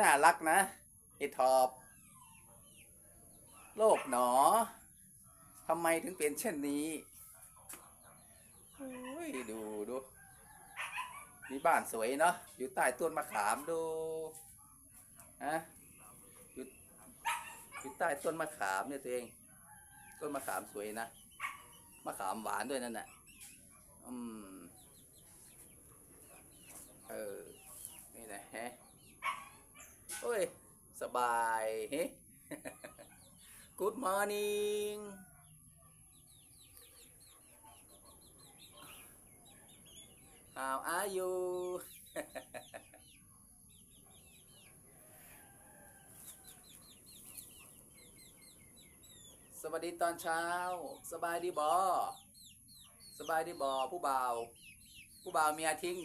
น่ารักนะเห็ดถอบโลกหนอทำไมถึงเป็นเช่นนี้โอ้ยดูดูมีบ้านสวยเนาะอยู่ใต้ต้นมะขามดูฮะอยู่อยู่ใต้ต้นมะขามเนี่ยตัวเอง ต้นมะขามสวยนะมะขามหวานด้วยนั่นน่ะอืมเออ โอ้ย สบายเฮ้ Good morning How are you สวัสดีตอนเช้า สบายดีบอสบายดีบอผู้บ่าว ผู้บ่าวเมียทิ้ง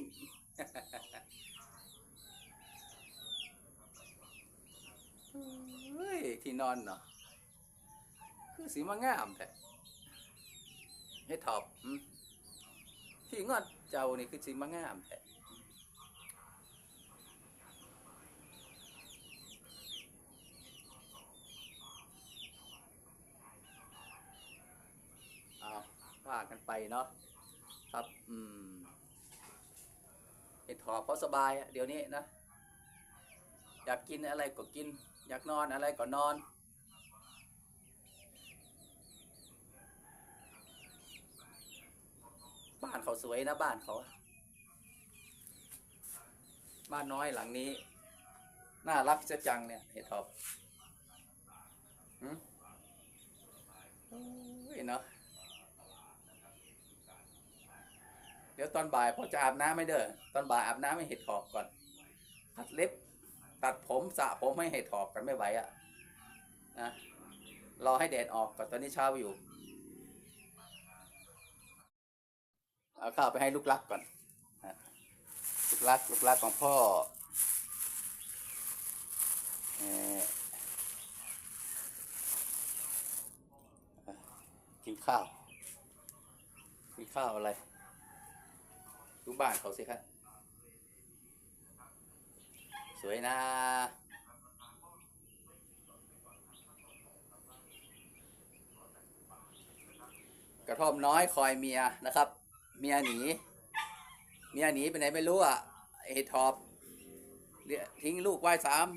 เฮ้ยที่นอนเนาะคือสีมางามแท้ให้ถอบที่งอนเจ้านี่คือสีมางามแท้เอาว่ากันไปเนาะครับ อืมไอ้ถอบเพราะสบายเดี๋ยวนี้นะ อยากกินอะไรก็กิน อยากนอนอะไรก็นอน บ้านเขาสวยนะบ้านเขา บ้านน้อยหลังนี้ น่ารักจะจังเนี่ยเห็ดทอบหืมโอ้ยเนาะเดี๋ยวตอนบ่ายพอจะอาบน้ำไม่เด้อตอนบ่ายอาบน้ำให้เห็ดถอบก่อน ตัดเล็บ ตัดผมสระผมให้เห็ดถอบกันไม่ไหวอะนะรอให้แดดออกก่อนตอนนี้เช้าอยู่เอาข้าวไปให้ลูกรักก่อนลูกรักลูกรักของพ่ออกินข้าวกินข้าวอะไรดูบ้านเขาสิครับ วยนะ กระท่อมน้อยคอยเมียนะครับ เมียหนี เมียหนีไปไหนไม่รู้อะไอ้ทอบทิ้งลูกไว้สาม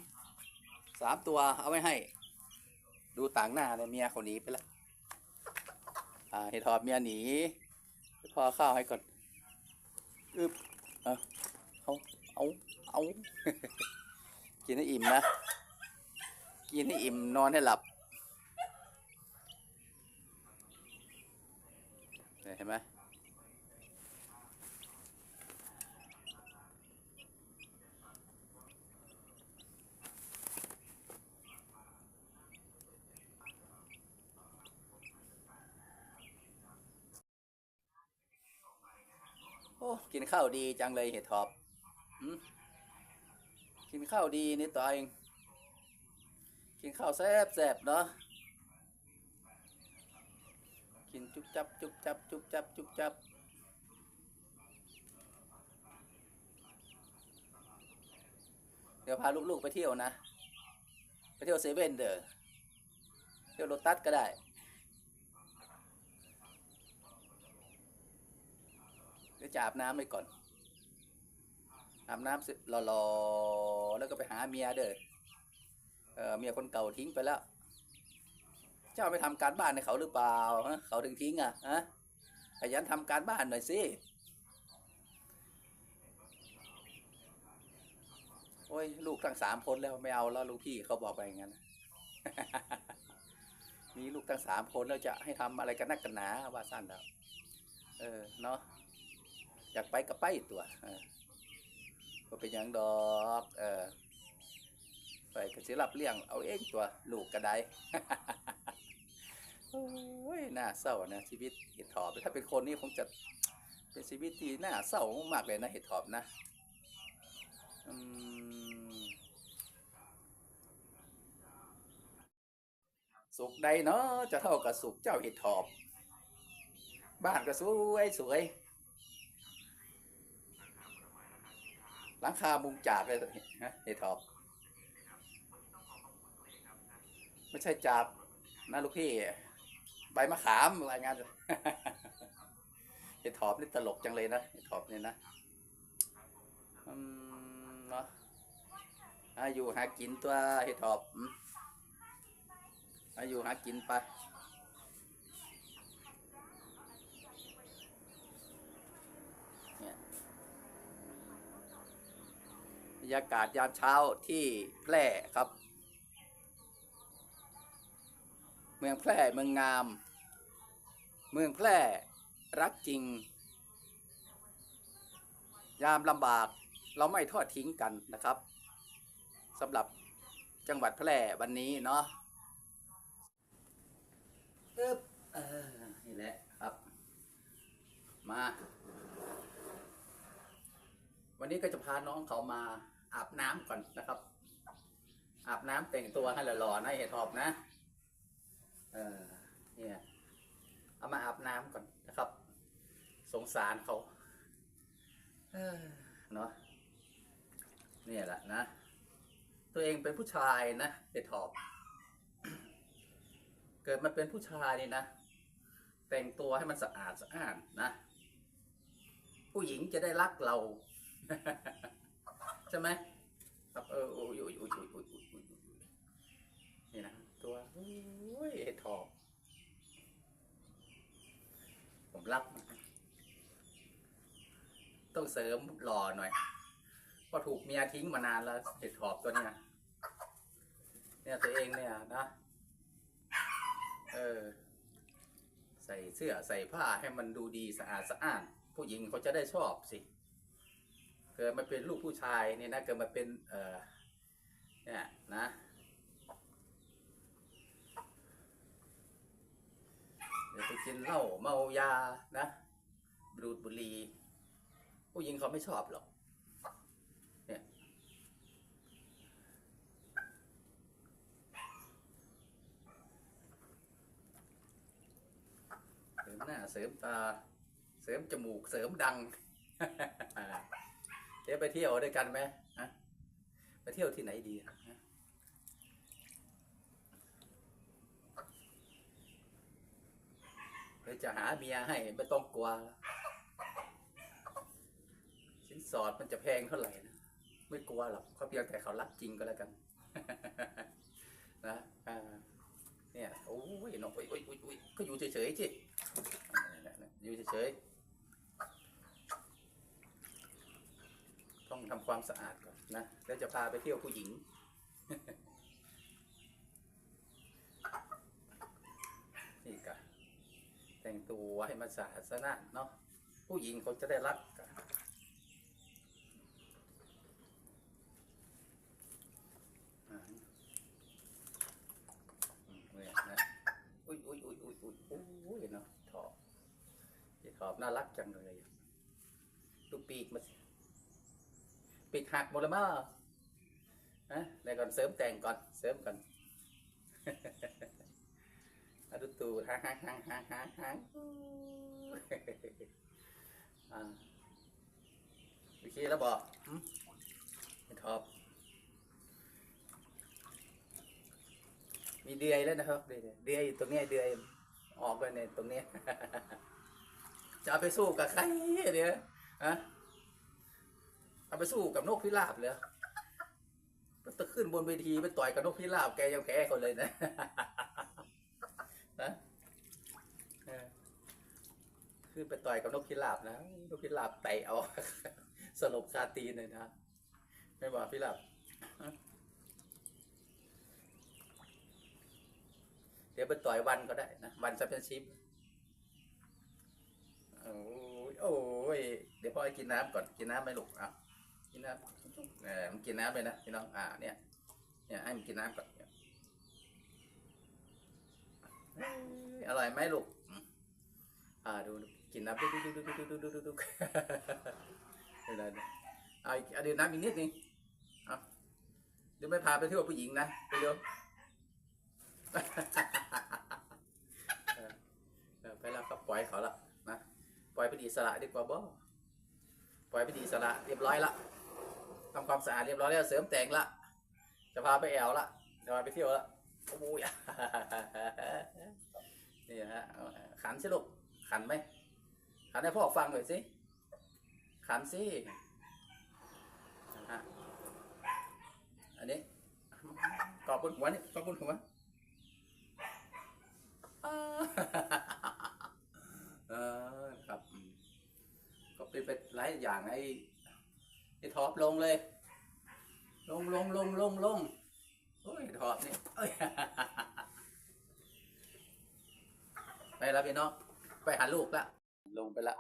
สามตัวเอาไว้ให้ ดูต่างหน้าเลยเมียเขาหนีไปแล้วอ่าเฮดทอบเมียหนีพอข้าวให้ก่อนอึบเอาเอาเอาเอา กินให้อิ่มนะ กินให้อิ่มนอนให้หลับ เห็นไหมโอ้ กินข้าวดีจังเลยเห็ดทอบหื กินข้าวดีนี่ตัวเอง กินข้าวแซ่บแซ่บเนาะ กินจุบจับจุบจับจุบจับจุบจับ เดี๋ยวพาลูกๆไปเที่ยวนะ ไปเที่ยวเซเว่นเด้อ เที่ยวโลตัสก็ได้เดี๋ยวจะอาบน้ำไปก่อน อาบน้ำเสร็จรอๆแล้วก็ไปหาเมียเด้อเออเมียคนเก่าทิ้งไปแล้ว เจ้าไปทำการบ้านให้เขาหรือเปล่าเขาถึงทิ้งอะฮะขยันทำการบ้านหน่อยสิโอ้ยลูกทั้งสามคนแล้วไม่เอาแล้วลูกพี่เขาบอกไปอย่างนั้นมีลูกทั้งสามคนแล้วจะให้ทำอะไรกันนักกันหนาว่าสั้นแล้วเออเนาะอยากไปก็ไปตัวเออ ก็เป็นย่างดอกเออไปก็สิรับเลี้ยงเอาเองตัวลูกก็ไดโอ้ยน่าเศร้านะชีวิตเห็ดถอบถ้าเป็นคนนี่คงจะเป็นชีวิตที่น่าเศร้ามากเลยนะเห็ดถอบนะอืมสุขใดเนาะจะเท่ากับสุขเจ้าเห็ดถอบ บ้านก็สวยสวย หลังคามุงจากเลยฮะเฮดทอปไม่ใช่จับนะลูกพี่ใบมะขามรายงานเฮดทอปนี่ตลกจังเลยนะเฮดทอปเนี่ยนะอืมเนาะอาอยู่หากินตัวเฮดทอปอืมาอยู่หากินไป เนี่ยบ รรยากาศยามเช้าที่แพร่ครับ เมืองแพร่เมืองงาม เมืองแพร่รักจริง ยามลำบากเราไม่ทอดทิ้งกันนะครับสำหรับจังหวัดแพร่วันนี้เนาะปึ๊บเออนี่แหละครับ มา วันนี้ก็จะพาน้องเขามา อาบน้ำก่อนนะครับ อาบน้ำแต่งตัวให้หล่อๆนะเห็ดหอบนะ เออเนี่ยเอามาอาบน้ำก่อนนะครับ สงสารเขาเออเนาะเนี่ยแหละนะ ตัวเองเป็นผู้ชายนะเห็ดหอบ เกิดมาเป็นผู้ชายนี่นะแต่งตัวให้มันสะอาดสะอาดนะ ผู้หญิงจะได้รักเรา ใช่ไหมครับเออโอ้ยโอ้ยโอ้ยโอ้ยโอ้ยโอ้ยโอ้ยนี่นะตัวโอ้ยเห็ดทองผมรับนะต้องเสริมหล่อหน่อยก็ถูกเมียทิ้งมานานแล้วเห็ดหอบตัวเนี้ยเนี่ยตัวเองเนี่ยนะเออ ใส่เสื้อใส่ผ้าให้มันดูดีสะอาดสะอ้าน ผู้หญิงเขาจะได้ชอบสิ เกิดมาเป็นลูกผู้ชายเนี่ยนะเกิดมาเป็นเออเนี่ยนะเดี๋ยวไปกินเหล้าเมายานะดูดบุหรี่ผู้หญิงเขาไม่ชอบหรอกเนี่ยเสริมหน้าเสริมตาเสริมจมูกเสริมดัง เดี๋ยวไปเที่ยวด้วยกันไหมฮะไปเที่ยวที่ไหนดีฮะเดี๋ยวจะหาเมียให้ไม่ต้องกลัวสินสอดมันจะแพงเท่าไหร่นะไม่กลัวหรอกเขาเพียงแต่เขารักจริงก็แล้วกันนะเนี่ยโอ้ยน้องโอ้ยโอ้ยโอ้ยก็อยู่เฉยๆจินั่อยู่เฉยๆต้อง ทำความสะอาดก่อนนะแล้วจะพาไปเที่ยวผู้หญิง นี่กะแต่งตัวให้มันสะอาดสะอาดเนาะผู้หญิงเขาจะได้รักกันอุ้ยนะอุ้ยอุ้ยอุ้ยอุ้ยอุ้ยอุ้ยเนาะถอบถอบน่ารักจังเลยดูปีกมาสิ ปีกหักหมดแล้วมั้งฮะเดี๋ยวก่อนเสริมแต่งก่อนเสริมก่อนอะดูตูดหางหางหางหางหางหางอ่าโอเคแล้วบอกไอ้ท็อปมีเดือยแล้วนะครับเดือยเดือยอยู่ตรงนี้เดือยออกไปในตรงนี้จะไปสู้กับใครเดี๋ยวฮะ เอาไปสู้กับนกพิราบเลยจะขึ้นบนเวทีไปต่อยกับนกพิราบแกยังแพ้เขาเลยนะนะเออขึ้นไปต่อยกับนกพิราบนะนกพิราบเตะเอาสลบคาตีนเลยนะไม่บอกพิราบเดี๋ยวไปต่อยวันก็ได้นะวันแชมเปี้ยนชิพโอ้ยโอ้ยเดี๋ยวพ่อให้กินน้ำก่อนกินน้ำไหมลูกอะินน้ำเออมันกินน้ำเลยนะพี่น้องอ่าเนี่ยเนี่ยให้มันกินน้ำก่อนอร่อยไหมลูกอ่าดูกินน้ำดุ๊กดุ๊กดุ๊กดุ๊กดุ๊กดุ๊กดุ๊กดูนะเอาเอาดื่มน้ำอีกนิดนึงเดี๋ยวไม่พาไปเที่ยวผู้หญิงนะไปเร็วไปแล้วก็ปล่อยเขาละนะปล่อยไปดีสละดีกว่าบ่ปล่อยไปดีสละเรียบร้อยละ ทำความสะอาดเรียบร้อยแล้วเสริมแต่งละ จะพาไปแอวละ จะพาไปเที่ยวละโอ้ยนี่ฮะขันสิลูกขันไหมขันให้พ่อฟังหน่อยสิขันสิอันนี้กอบบนหัวนี่กอบบนหัวเออครับ ก็เป็นไปหลายอย่างไอ้ ไอ้ทอปลงเลย ลงลงลงลงลงโอ้ยทอปนี่เอ้ยไปแล้วพี่น้องไปหาลูกละลงไปละ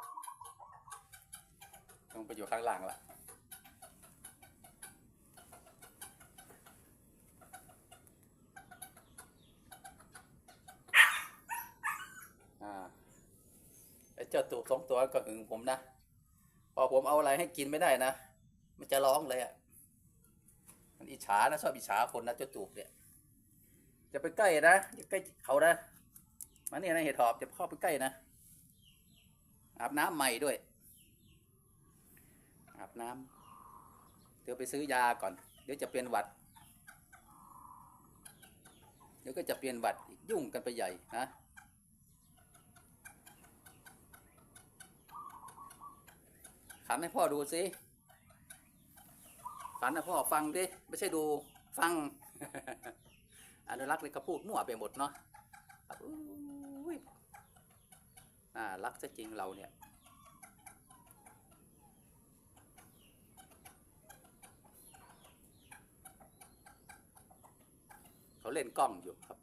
ลงไปอยู่ข้างหลังละอ่าไอ้เจ้าตูบสองตัวก็หึงผมนะ พอผมเอาอะไรให้กินไม่ได้นะ มันจะร้องเลยอะ มันอิจฉานะชอบอิจฉาคนนะเจ้าตูบเนี่ยจะไปใกล้นะอย่าใกล้เขานะมาเนี่ยนะเห็ดหอบจะเข้าไปใกล้นะอาบน้ำใหม่ด้วย อาบน้ำเดี๋ยวไปซื้อยาก่อน เดี๋ยวจะเปลี่ยนหวัด เดี๋ยวก็จะเปลี่ยนหวัดยุ่งกันไปใหญ่นะขันให้พ่อดูสิ ขันให้พ่อฟังดิไม่ใช่ดูฟัง อนุรักษ์เลยก็พูดมั่วไปหมดเนาะอุ้ยน่ารักซะจริงเราเนี่ยเขาเล่นกล้องอยู่ครับ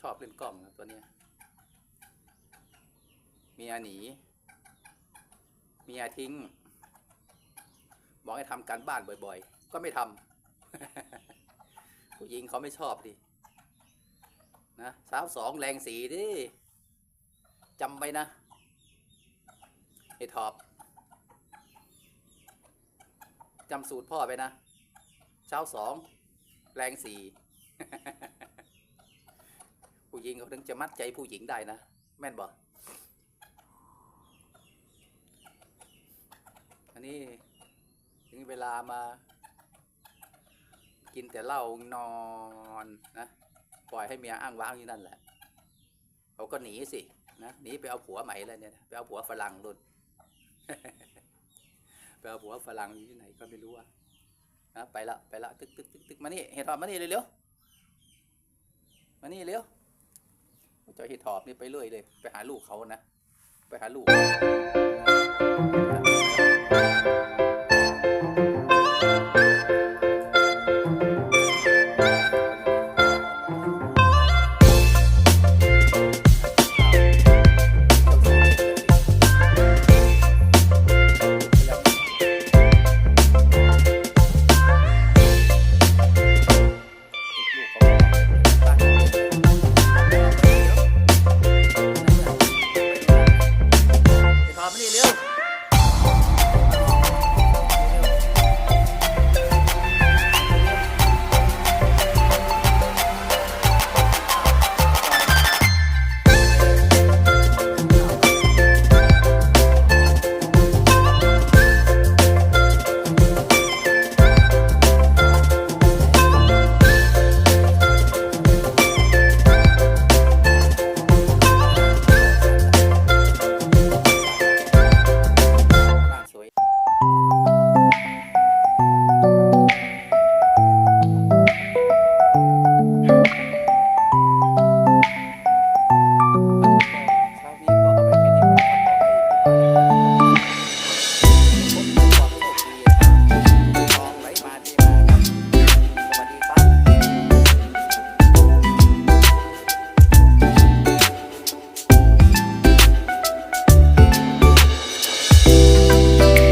ชอบเล่นกล้องนะตัวเนี้ยเมียหนีเมียทิ้ง บอกให้ทำการบ้านบ่อย ๆ ก็ไม่ทำผู้หญิงเขาไม่ชอบดินะสาวสองแรงสีดิจำไว้นะไอ้ทอบจำสูตรพ่อไปนะ เช้าสองแรงสีผู้หญิงเขาถึงจะมัดใจผู้หญิงได้นะ แม่นบอกอันนี้ ถึงเวลามา กินแต่เหล้านอนนะปล่อยให้เมียอ้างว้างอยู่นั่นแหละเขาก็หนีสินะหนีไปเอาผัวใหม่แล้วเนี่ยไปเอาผัวฝรั่งรุ่นไปเอาผัวฝรั่งอยู่ที่ไหนก็ไม่รู้อะนะไปละไปละตึกตึกตึกตึกมานี่เห็ดหอมมานี่เร็วๆมานี่เร็วเจ้าเห็ดหอบนี่ไปเรื่อยเลย ไปหาลูกเขานะ ไปหาลูก